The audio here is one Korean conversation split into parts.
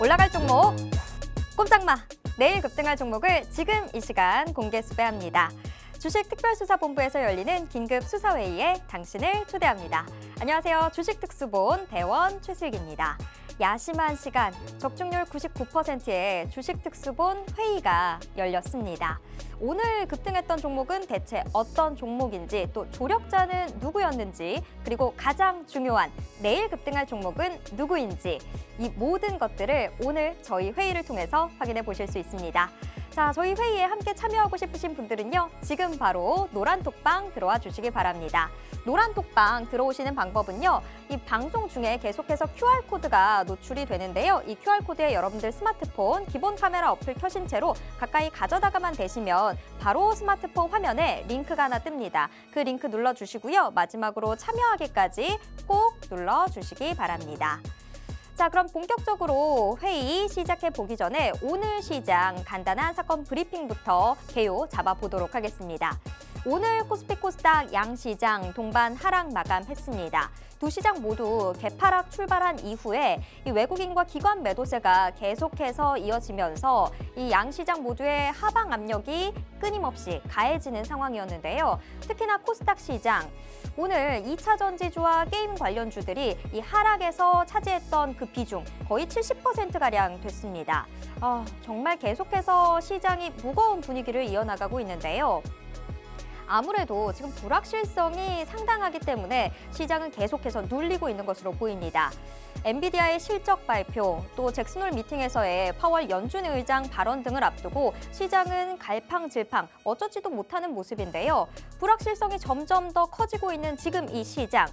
올라갈 종목 꼼짝마 내일 급등할 종목을 지금 이 시간 공개 수배합니다. 주식 특별수사본부에서 열리는 긴급 수사회의에 당신을 초대합니다. 안녕하세요. 주식특수본 대원 최슬기입니다. 야심한 시간 적중률 99%의 주식특수본 회의가 열렸습니다. 오늘 급등했던 종목은 대체 어떤 종목인지 또 조력자는 누구였는지 그리고 가장 중요한 내일 급등할 종목은 누구인지 이 모든 것들을 오늘 저희 회의를 통해서 확인해 보실 수 있습니다. 자, 저희 회의에 함께 참여하고 싶으신 분들은요. 지금 바로 노란 톡방 들어와 주시기 바랍니다. 노란 톡방 들어오시는 방법은요. 이 방송 중에 계속해서 QR코드가 노출이 되는데요. 이 QR코드에 여러분들 스마트폰 기본 카메라 어플 켜신 채로 가까이 가져다가만 대시면 바로 스마트폰 화면에 링크가 하나 뜹니다. 그 링크 눌러주시고요. 마지막으로 참여하기까지 꼭 눌러주시기 바랍니다. 자, 그럼 본격적으로 회의 시작해 보기 전에 오늘 시장 간단한 사건 브리핑부터 개요 잡아보도록 하겠습니다. 오늘 코스피 코스닥 양시장 동반 하락 마감했습니다. 두 시장 모두 개파락 출발한 이후에 이 외국인과 기관 매도세가 계속해서 이어지면서 이 양시장 모두의 하방 압력이 끊임없이 가해지는 상황이었는데요. 특히나 코스닥 시장 오늘 2차 전지주와 게임 관련주들이 이 하락에서 차지했던 그 비중 거의 70%가량 됐습니다. 아, 정말 계속해서 시장이 무거운 분위기를 이어나가고 있는데요. 아무래도 지금 불확실성이 상당하기 때문에 시장은 계속해서 눌리고 있는 것으로 보입니다. 엔비디아의 실적 발표, 또 잭슨홀 미팅에서의 파월 연준 의장 발언 등을 앞두고 시장은 갈팡질팡 어쩌지도 못하는 모습인데요. 불확실성이 점점 더 커지고 있는 지금 이 시장.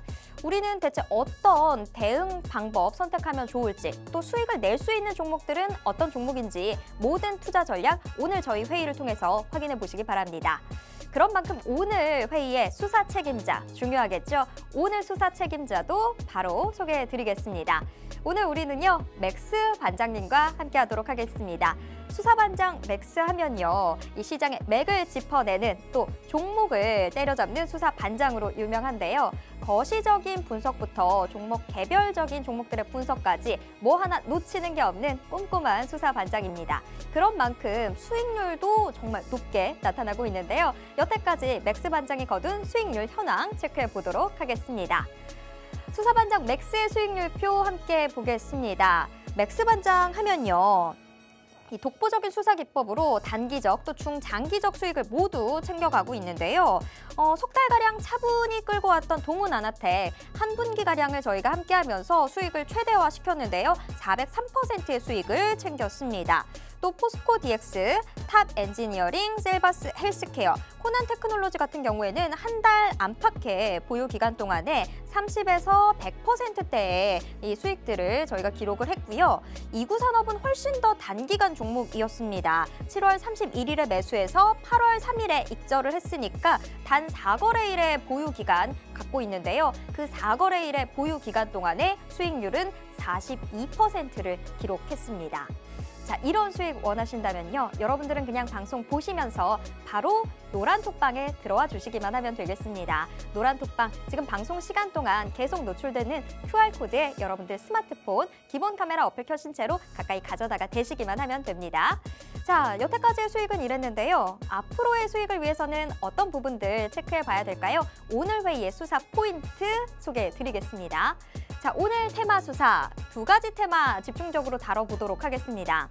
우리는 대체 어떤 대응 방법 선택하면 좋을지, 또 수익을 낼 수 있는 종목들은 어떤 종목인지 모든 투자 전략 오늘 저희 회의를 통해서 확인해 보시기 바랍니다. 그런 만큼 오늘 회의의 수사 책임자 중요하겠죠? 오늘 수사 책임자도 바로 소개해 드리겠습니다. 오늘 우리는요, 맥스 반장님과 함께 하도록 하겠습니다. 수사반장 맥스 하면요, 이 시장의 맥을 짚어내는 또 종목을 때려잡는 수사반장으로 유명한데요. 거시적인 분석부터 종목 개별적인 종목들의 분석까지 뭐 하나 놓치는 게 없는 꼼꼼한 수사반장입니다. 그런 만큼 수익률도 정말 높게 나타나고 있는데요. 여태까지 맥스 반장이 거둔 수익률 현황 체크해 보도록 하겠습니다. 수사반장 맥스의 수익률표 함께 보겠습니다. 맥스 반장 하면요. 이 독보적인 수사 기법으로 단기적 또 중장기적 수익을 모두 챙겨가고 있는데요. 어, 석 달가량 차분히 끌고 왔던 동훈 아나텍 한 분기가량을 저희가 함께하면서 수익을 최대화 시켰는데요. 403%의 수익을 챙겼습니다. 또 포스코 DX, 탑 엔지니어링, 셀바스 헬스케어, 코난 테크놀로지 같은 경우에는 한 달 안팎의 보유 기간 동안에 30에서 100%대의 이 수익들을 저희가 기록을 했고요. 이구 산업은 훨씬 더 단기간 종목이었습니다. 7월 31일에 매수해서 8월 3일에 익절을 했으니까 단 4거래일의 보유 기간 갖고 있는데요. 그 4거래일의 보유 기간 동안에 수익률은 42%를 기록했습니다. 자, 이런 수익 원하신다면요. 여러분들은 그냥 방송 보시면서 바로 노란 톡방에 들어와 주시기만 하면 되겠습니다. 노란 톡방 지금 방송 시간 동안 계속 노출되는 QR코드에 여러분들 스마트폰 기본 카메라 어플 켜신 채로 가까이 가져다가 대시기만 하면 됩니다. 자, 여태까지의 수익은 이랬는데요. 앞으로의 수익을 위해서는 어떤 부분들 체크해 봐야 될까요? 오늘 회의의 수사 포인트 소개해 드리겠습니다. 자, 오늘 테마 수사 두 가지 테마 집중적으로 다뤄보도록 하겠습니다.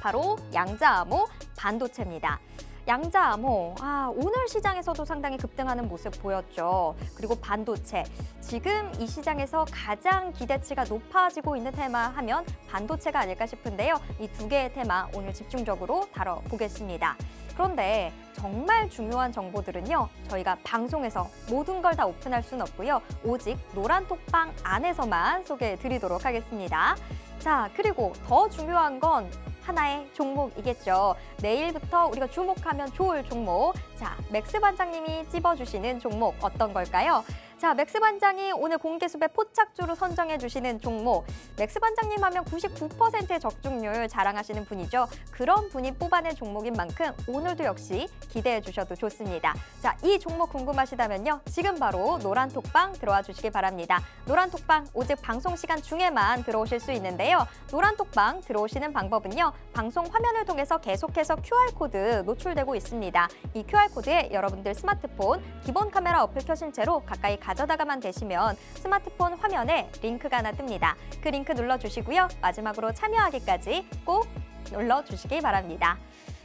바로 양자암호 반도체입니다. 양자암호, 아, 오늘 시장에서도 상당히 급등하는 모습 보였죠. 그리고 반도체, 지금 이 시장에서 가장 기대치가 높아지고 있는 테마 하면 반도체가 아닐까 싶은데요. 이 두 개의 테마 오늘 집중적으로 다뤄보겠습니다. 그런데 정말 중요한 정보들은요, 저희가 방송에서 모든 걸 다 오픈할 수는 없고요. 오직 노란 톡방 안에서만 소개해 드리도록 하겠습니다. 자, 그리고 더 중요한 건 하나의 종목이겠죠. 내일부터 우리가 주목하면 좋을 종목. 자, 맥스 반장님이 찝어주시는 종목 어떤 걸까요? 자, 맥스 반장이 오늘 공개수배 포착주로 선정해 주시는 종목. 맥스 반장님 하면 99%의 적중률 자랑하시는 분이죠. 그런 분이 뽑아낸 종목인 만큼 오늘도 역시 기대해 주셔도 좋습니다. 자, 이 종목 궁금하시다면요. 지금 바로 노란 톡방 들어와 주시기 바랍니다. 노란 톡방 오직 방송 시간 중에만 들어오실 수 있는데요. 노란 톡방 들어오시는 방법은요. 방송 화면을 통해서 계속해서 QR코드 노출되고 있습니다. 이 QR코드에 여러분들 스마트폰 기본 카메라 어플 켜신 채로 가까이 가져다가만 되시면 스마트폰 화면에 링크가 하나 뜹니다. 그 링크 눌러주시고요. 마지막으로 참여하기까지 꼭 눌러주시기 바랍니다.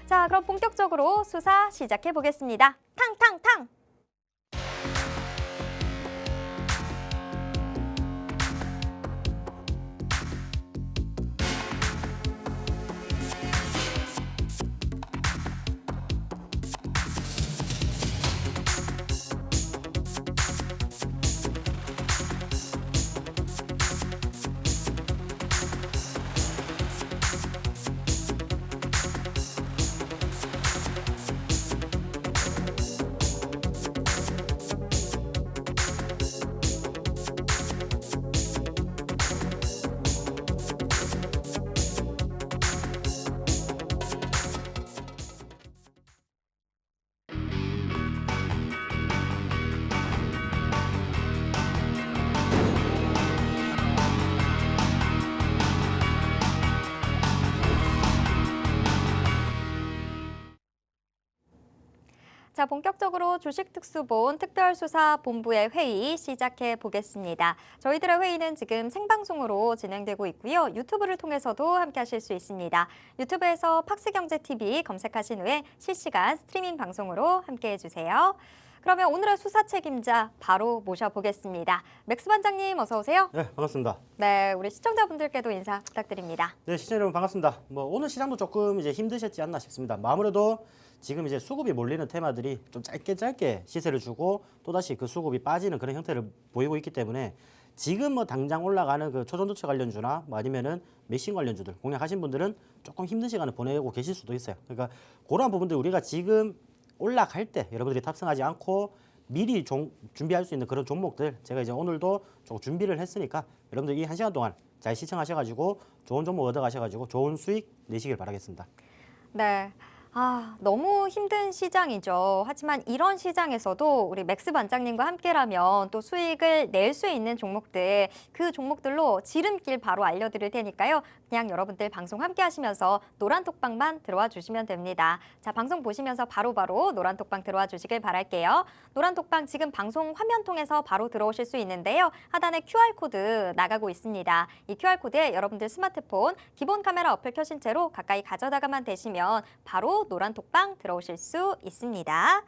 자, 그럼 본격적으로 수사 시작해 보겠습니다. 탕탕탕! 자, 본격적으로 주식특수본 특별수사본부의 회의 시작해 보겠습니다. 저희들의 회의는 지금 생방송으로 진행되고 있고요. 유튜브를 통해서도 함께 하실 수 있습니다. 유튜브에서 팍스경제TV 검색하신 후에 실시간 스트리밍 방송으로 함께 해주세요. 그러면 오늘의 수사 책임자 바로 모셔보겠습니다. 맥스 반장님 어서 오세요. 네, 반갑습니다. 네, 우리 시청자분들께도 인사 부탁드립니다. 네, 시청자 여러분 반갑습니다. 뭐 오늘 시장도 조금 이제 힘드셨지 않나 싶습니다. 뭐 아무래도 지금 이제 수급이 몰리는 테마들이 좀 짧게 짧게 시세를 주고 또다시 그 수급이 빠지는 그런 형태를 보이고 있기 때문에 지금 뭐 당장 올라가는 그 초전도체 관련주나 뭐 아니면은 메신 관련주들 공략하신 분들은 조금 힘든 시간을 보내고 계실 수도 있어요. 그러니까 그러한 부분들 우리가 지금 올라갈 때 여러분들이 탑승하지 않고 미리 종- 준비할 수 있는 그런 종목들 제가 이제 오늘도 좀 준비를 했으니까 여러분들 이 한 시간 동안 잘 시청하셔가지고 좋은 종목 얻어가셔가지고 좋은 수익 내시길 바라겠습니다. 네. 아, 너무 힘든 시장이죠. 하지만 이런 시장에서도 우리 맥스 반장님과 함께라면 또 수익을 낼 수 있는 종목들, 그 종목들로 지름길 바로 알려드릴 테니까요. 그냥 여러분들 방송 함께 하시면서 노란 톡방만 들어와 주시면 됩니다. 자, 방송 보시면서 바로바로 노란 톡방 들어와 주시길 바랄게요. 노란 톡방 지금 방송 화면 통해서 바로 들어오실 수 있는데요. 하단에 QR코드 나가고 있습니다. 이 QR코드에 여러분들 스마트폰 기본 카메라 어플 켜신 채로 가까이 가져다가만 되시면 바로 노란 톡방 들어오실 수 있습니다.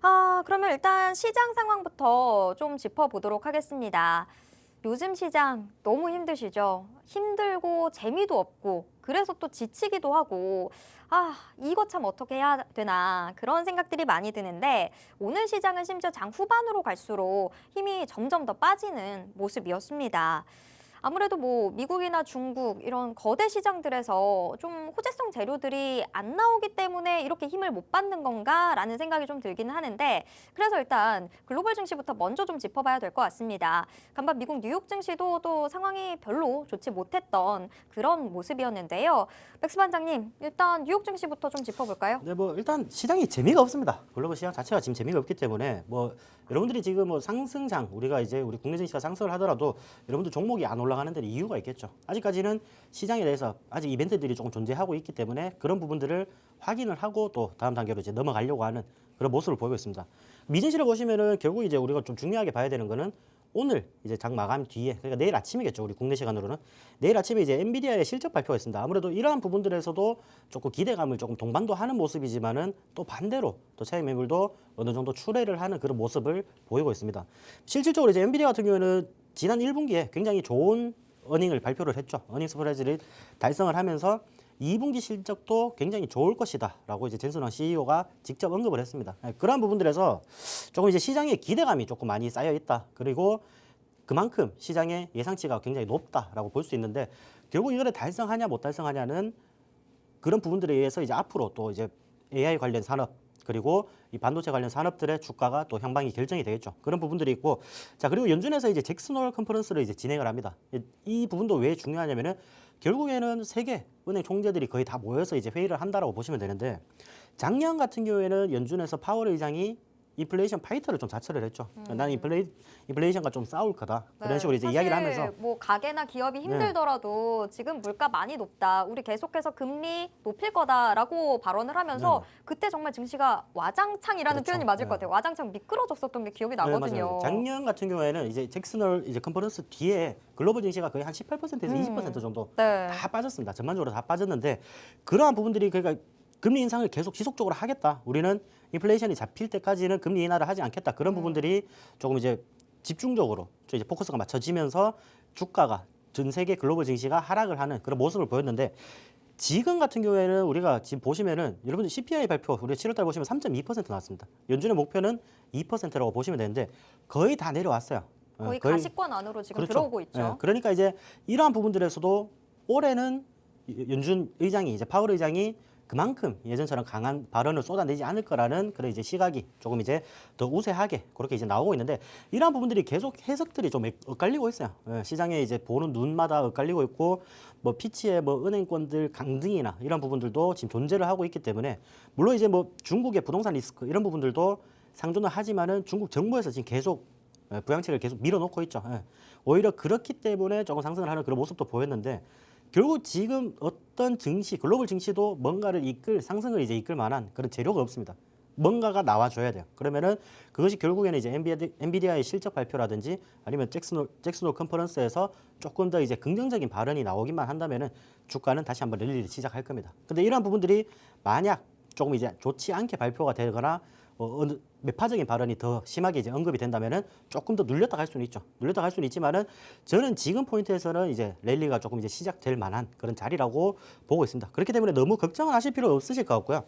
아, 그러면 일단 시장 상황부터 좀 짚어보도록 하겠습니다. 요즘 시장 너무 힘드시죠? 힘들고 재미도 없고 그래서 또 지치기도 하고 아 이거 참 어떻게 해야 되나 그런 생각들이 많이 드는데 오늘 시장은 심지어 장 후반으로 갈수록 힘이 점점 더 빠지는 모습이었습니다. 아무래도 뭐 미국이나 중국 이런 거대 시장들에서 좀 호재성 재료들이 안 나오기 때문에 이렇게 힘을 못 받는 건가라는 생각이 좀 들기는 하는데 그래서 일단 글로벌 증시부터 먼저 좀 짚어봐야 될 것 같습니다. 간밤 미국 뉴욕 증시도 또 상황이 별로 좋지 못했던 그런 모습이었는데요. 백스 반장님 일단 뉴욕 증시부터 좀 짚어볼까요? 네, 뭐 일단 시장이 재미가 없습니다. 글로벌 시장 자체가 지금 재미가 없기 때문에 뭐 여러분들이 지금 뭐 상승장 우리가 이제 우리 국내 증시가 상승을 하더라도 여러분들 종목이 안 올라 가는 데는 이유가 있겠죠. 아직까지는 시장에 대해서 아직 이벤트들이 조금 존재하고 있기 때문에 그런 부분들을 확인을 하고 또 다음 단계로 이제 넘어가려고 하는 그런 모습을 보이고 있습니다. 미증시를 보시면은 결국 이제 우리가 좀 중요하게 봐야 되는 거는 오늘 이제 장 마감 뒤에 그러니까 내일 아침이겠죠 우리 국내 시간으로는 내일 아침에 이제 엔비디아의 실적 발표가 있습니다 아무래도 이러한 부분들에서도 조금 기대감을 조금 동반도 하는 모습이지만은 또 반대로 또 차익 매물도 어느 정도 출회를 하는 그런 모습을 보이고 있습니다 실질적으로 이제 엔비디아 같은 경우에는 지난 1분기에 굉장히 좋은 어닝을 발표를 했죠 어닝 스프레드를 달성을 하면서 2분기 실적도 굉장히 좋을 것이다라고 이제 젠슨왕 CEO가 직접 언급을 했습니다. 네, 그러한 부분들에서 조금 이제 시장에 기대감이 조금 많이 쌓여 있다. 그리고 그만큼 시장의 예상치가 굉장히 높다라고 볼 수 있는데 결국 이거를 달성하냐 못 달성하냐는 그런 부분들에 의해서 이제 앞으로 또 이제 AI 관련 산업 그리고 이 반도체 관련 산업들의 주가가 또 향방이 결정이 되겠죠. 그런 부분들이 있고 자 그리고 연준에서 이제 잭슨홀 컨퍼런스를 이제 진행을 합니다. 이, 이 부분도 왜 중요하냐면은 결국에는 세계 은행 총재들이 거의 다 모여서 이제 회의를 한다라고 보시면 되는데 작년 같은 경우에는 연준에서 파월 의장이 인플레이션 파이터를 좀 자처를 했죠. 나는 인플레이, 인플레이션과 좀 싸울 거다. 그런 네, 식으로 이제 사실 이야기를 하면서 네. 뭐 가게나 기업이 힘들더라도 지금 물가 많이 높다. 우리 계속해서 금리 높일 거다라고 발언을 하면서 그때 정말 증시가 와장창이라는 네. 그렇죠. 표현이 맞을 네. 것 같아요. 와장창 미끄러졌었던 게 기억이 네, 나거든요. 맞아요. 작년 같은 경우에는 이제 잭슨홀 이제 컨퍼런스 뒤에 글로벌 증시가 거의 한 18%에서 음. 20% 정도 네. 다 빠졌습니다. 전반적으로 다 빠졌는데 그러한 부분들이 그러니까 금리 인상을 계속 지속적으로 하겠다. 우리는 인플레이션이 잡힐 때까지는 금리 인하를 하지 않겠다. 그런 부분들이 조금 이제 집중적으로 좀 이제 포커스가 맞춰지면서 주가가 전 세계 글로벌 증시가 하락을 하는 그런 모습을 보였는데 지금 같은 경우에는 우리가 지금 보시면은 여러분들 CPI 발표 우리 7월달 보시면 3.2% 나왔습니다. 연준의 목표는 2%라고 보시면 되는데 거의 다 내려왔어요. 어, 거의 가시권 안으로 지금 그렇죠. 들어오고 있죠. 예, 그러니까 이제 이러한 부분들에서도 올해는 연준 의장이 이제 파월 의장이 그만큼 예전처럼 강한 발언을 쏟아내지 않을 거라는 그런 이제 시각이 조금 이제 더 우세하게 그렇게 이제 나오고 있는데 이러한 부분들이 계속 해석들이 좀 엇갈리고 있어요. 예, 시장에 이제 보는 눈마다 엇갈리고 있고 뭐 피치의 뭐 은행권들 강등이나 이런 부분들도 지금 존재를 하고 있기 때문에 물론 이제 뭐 중국의 부동산 리스크 이런 부분들도 상존을 하지만은 중국 정부에서 지금 계속 예, 부양책을 계속 밀어놓고 있죠. 예. 오히려 그렇기 때문에 조금 상승을 하는 그런 모습도 보였는데 결국 지금 어떤 증시, 글로벌 증시도 뭔가를 이끌 상승을 이제 이끌 만한 그런 재료가 없습니다. 뭔가가 나와줘야 돼요. 그러면은 그것이 결국에는 이제 엔비디, 엔비디아의 실적 발표라든지 아니면 잭슨홀, 잭슨홀 컨퍼런스에서 조금 더 이제 긍정적인 발언이 나오기만 한다면은 주가는 다시 한번 랠리를 시작할 겁니다. 근데 이러한 부분들이 만약 조금 이제 좋지 않게 발표가 되거나 어, 어느 매파적인 발언이 더 심하게 이제 언급이 된다면은 조금 더 눌렸다 갈 수는 있죠. 눌렸다 갈 수는 있지만은 저는 지금 포인트에서는 이제 랠리가 조금 이제 시작될 만한 그런 자리라고 보고 있습니다. 그렇기 때문에 너무 걱정을 하실 필요 없으실 것 같고요.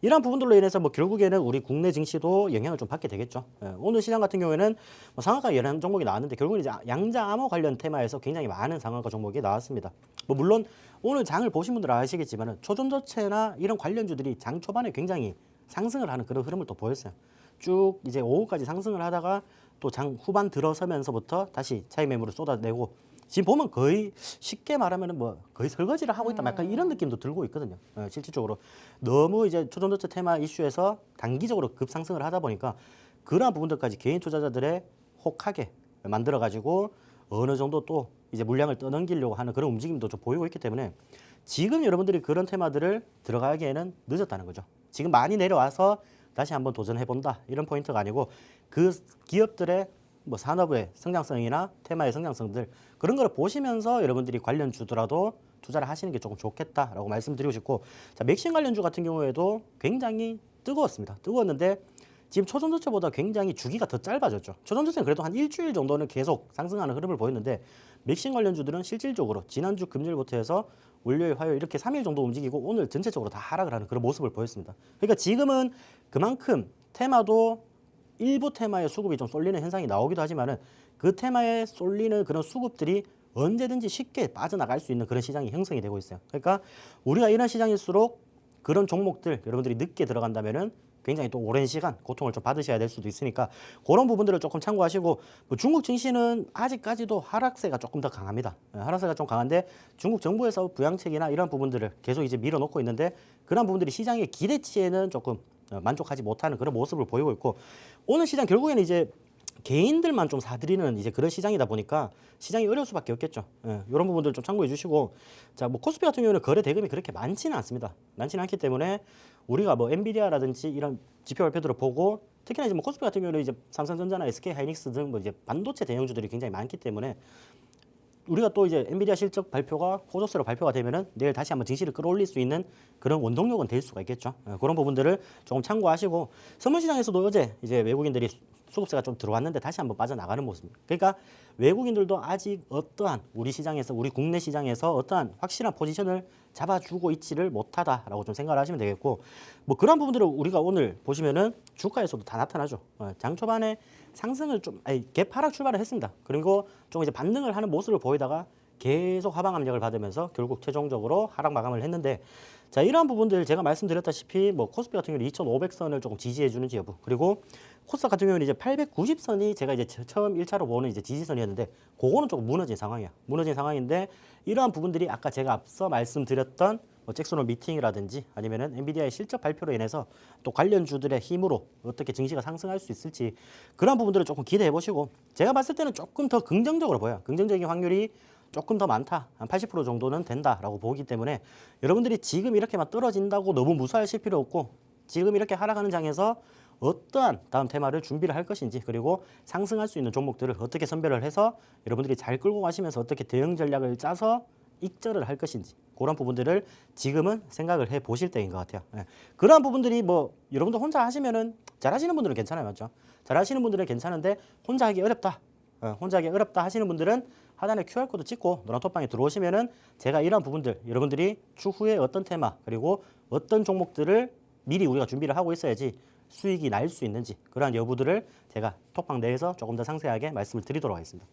이러한 부분들로 인해서 뭐 결국에는 우리 국내 증시도 영향을 좀 받게 되겠죠. 예, 오늘 시장 같은 경우에는 뭐 상한가 여러 종목이 나왔는데 결국은 이제 양자 암호 관련 테마에서 굉장히 많은 상한가 종목이 나왔습니다. 뭐 물론 오늘 장을 보신 분들은 아시겠지만은 초전도체나 이런 관련주들이 장 초반에 굉장히 상승을 하는 그런 흐름을 또 보였어요. 쭉 이제 오후까지 상승을 하다가 또 장 후반 들어서면서부터 다시 차익 매물을 쏟아내고 지금 보면 거의 쉽게 말하면은 뭐 거의 설거지를 하고 있다 약간 이런 느낌도 들고 있거든요. 어, 실질적으로 너무 이제 초전도체 테마 이슈에서 단기적으로 급상승을 하다 보니까 그러한 부분들까지 개인 투자자들의 혹하게 만들어 가지고 어느 정도 또 이제 물량을 떠넘기려고 하는 그런 움직임도 좀 보이고 있기 때문에 지금 여러분들이 그런 테마들을 들어가기에는 늦었다는 거죠. 지금 많이 내려와서 다시 한번 도전해 본다 이런 포인트가 아니고 그 기업들의 뭐 산업의 성장성이나 테마의 성장성들 그런 걸 보시면서 여러분들이 관련 주더라도 투자를 하시는 게 조금 좋겠다라고 말씀드리고 싶고 자 맥신 관련주 같은 경우에도 굉장히 뜨거웠습니다. 뜨거웠는데 지금 초전도체보다 굉장히 주기가 더 짧아졌죠. 초전도체는 그래도 한 일주일 정도는 계속 상승하는 흐름을 보였는데 맥신 관련주들은 실질적으로 지난주 금요일부터 해서 월요일, 화요일 이렇게 3일 정도 움직이고 오늘 전체적으로 다 하락을 하는 그런 모습을 보였습니다. 그러니까 지금은 그만큼 테마도 일부 테마의 수급이 좀 쏠리는 현상이 나오기도 하지만은 그 테마에 쏠리는 그런 수급들이 언제든지 쉽게 빠져나갈 수 있는 그런 시장이 형성이 되고 있어요. 그러니까 우리가 이런 시장일수록 그런 종목들 여러분들이 늦게 들어간다면은 굉장히 또 오랜 시간 고통을 좀 받으셔야 될 수도 있으니까 그런 부분들을 조금 참고하시고 뭐 중국 증시는 아직까지도 하락세가 조금 더 강합니다. 예, 하락세가 좀 강한데 중국 정부에서 부양책이나 이런 부분들을 계속 이제 밀어놓고 있는데 그런 부분들이 시장의 기대치에는 조금 어, 만족하지 못하는 그런 모습을 보이고 있고 오늘 시장 결국에는 이제 개인들만 좀 사들이는 이제 그런 시장이다 보니까 시장이 어려울 수밖에 없겠죠. 예, 이런 부분들 좀 참고해 주시고 자 뭐 코스피 같은 경우는 거래 대금이 그렇게 많지는 않습니다. 많지는 않기 때문에 우리가 뭐 엔비디아라든지 이런 지표 발표들을 보고 특히나 이제 뭐 코스피 같은 경우는 이제 삼성전자나 SK 하이닉스 등 뭐 이제 반도체 대형주들이 굉장히 많기 때문에 우리가 또 이제 엔비디아 실적 발표가 호조세로 발표가 되면은 내일 다시 한번 증시를 끌어올릴 수 있는 그런 원동력은 될 수가 있겠죠. 예, 그런 부분들을 조금 참고하시고 선물 시장에서도 어제 이제 외국인들이 수- 수급세가 좀 들어왔는데 다시 한번 빠져나가는 모습입니다. 그러니까 외국인들도 아직 어떠한 우리 시장에서 우리 국내 시장에서 어떠한 확실한 포지션을 잡아주고 있지를 못하다라고 좀 생각을 하시면 되겠고 뭐 그런 부분들을 우리가 오늘 보시면은 주가에서도 다 나타나죠. 어, 장 초반에 상승을 좀 아니 갭 하락 출발을 했습니다. 그리고 좀 이제 반등을 하는 모습을 보이다가 계속 하방 압력을 받으면서 결국 최종적으로 하락 마감을 했는데 자 이러한 부분들 제가 말씀드렸다시피 뭐 코스피 같은 경우는 2,500선을 조금 지지해 주는지 여부 그리고 코스닥 같은 경우는 이제 890선이 제가 이제 처음 1차로 보는 이제 지지선이었는데 그거는 조금 무너진 상황이야 무너진 상황인데 이러한 부분들이 아까 제가 앞서 말씀드렸던 뭐 잭슨홀 미팅이라든지 아니면은 엔비디아의 실적 발표로 인해서 또 관련 주들의 힘으로 어떻게 증시가 상승할 수 있을지 그런 부분들을 조금 기대해 보시고 제가 봤을 때는 조금 더 긍정적으로 보여요. 긍정적인 확률이 조금 더 많다. 한 80% 정도는 된다라고 보기 때문에 여러분들이 지금 이렇게 만 떨어진다고 너무 무서워하실 필요 없고 지금 이렇게 하락하는 장에서 어떠한 다음 테마를 준비를 할 것인지 그리고 상승할 수 있는 종목들을 어떻게 선별을 해서 여러분들이 잘 끌고 가시면서 어떻게 대응 전략을 짜서 익절을 할 것인지 그런 부분들을 지금은 생각을 해 보실 때인 것 같아요. 예. 그러한 부분들이 뭐 여러분들 혼자 하시면은 잘하시는 분들은 괜찮아요, 맞죠? 잘하시는 분들은 괜찮은데 혼자 하기 어렵다, 어, 혼자 하기 어렵다 하시는 분들은 하단에 QR 코드 찍고 노란 톡방에 들어오시면은 제가 이러한 부분들 여러분들이 추후에 어떤 테마 그리고 어떤 종목들을 미리 우리가 준비를 하고 있어야지 수익이 날 수 있는지 그러한 여부들을 제가 톡방 내에서 조금 더 상세하게 말씀을 드리도록 하겠습니다.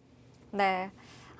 네.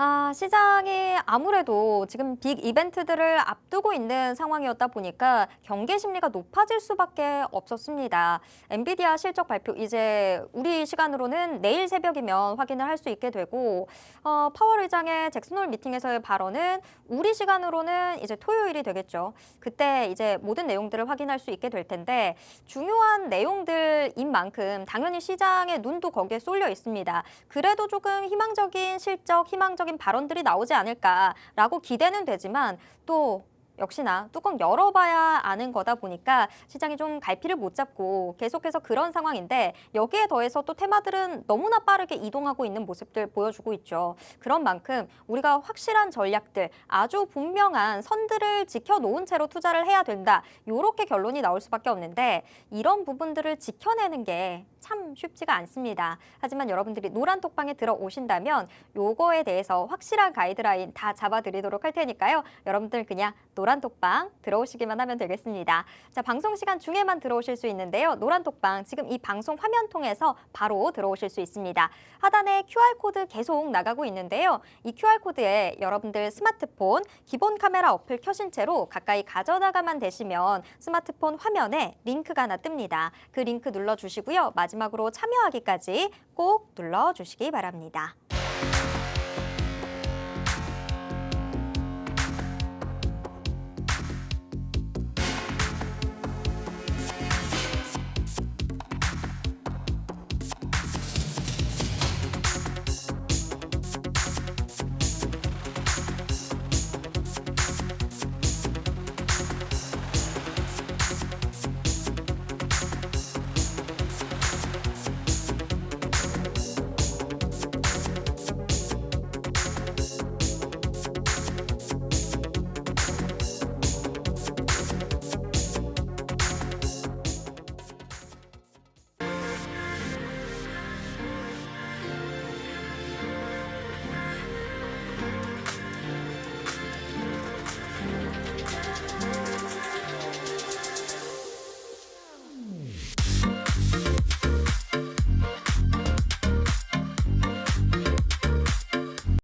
아, 시장이 아무래도 지금 빅 이벤트들을 앞두고 있는 상황이었다 보니까 경계 심리가 높아질 수밖에 없었습니다. 엔비디아 실적 발표 이제 우리 시간으로는 내일 새벽이면 확인을 할 수 있게 되고 어, 파월 의장의 잭슨홀 미팅에서의 발언은 우리 시간으로는 이제 토요일이 되겠죠. 그때 이제 모든 내용들을 확인할 수 있게 될 텐데 중요한 내용들인 만큼 당연히 시장의 눈도 거기에 쏠려 있습니다. 그래도 조금 희망적인 실적, 희망적인 발언들이 나오지 않을까라고 기대는 되지만 또 역시나 뚜껑 열어봐야 아는 거다 보니까 시장이 좀 갈피를 못 잡고 계속해서 그런 상황인데 여기에 더해서 또 테마들은 너무나 빠르게 이동하고 있는 모습들 보여주고 있죠. 그런 만큼 우리가 확실한 전략들, 아주 분명한 선들을 지켜놓은 채로 투자를 해야 된다. 이렇게 결론이 나올 수밖에 없는데 이런 부분들을 지켜내는 게 참 쉽지가 않습니다. 하지만 여러분들이 노란 톡방에 들어오신다면 요거에 대해서 확실한 가이드라인 다 잡아드리도록 할 테니까요. 여러분들 그냥 노란 톡방 들어오시기만 하면 되겠습니다. 자, 방송 시간 중에만 들어오실 수 있는데요. 노란 톡방 지금 이 방송 화면 통해서 바로 들어오실 수 있습니다. 하단에 QR코드 계속 나가고 있는데요. 이 QR코드에 여러분들 스마트폰 기본 카메라 어플 켜신 채로 가까이 가져다가만 되시면 스마트폰 화면에 링크가 하나 뜹니다. 그 링크 눌러주시고요. 마지막으로 참여하기까지 꼭 눌러주시기 바랍니다.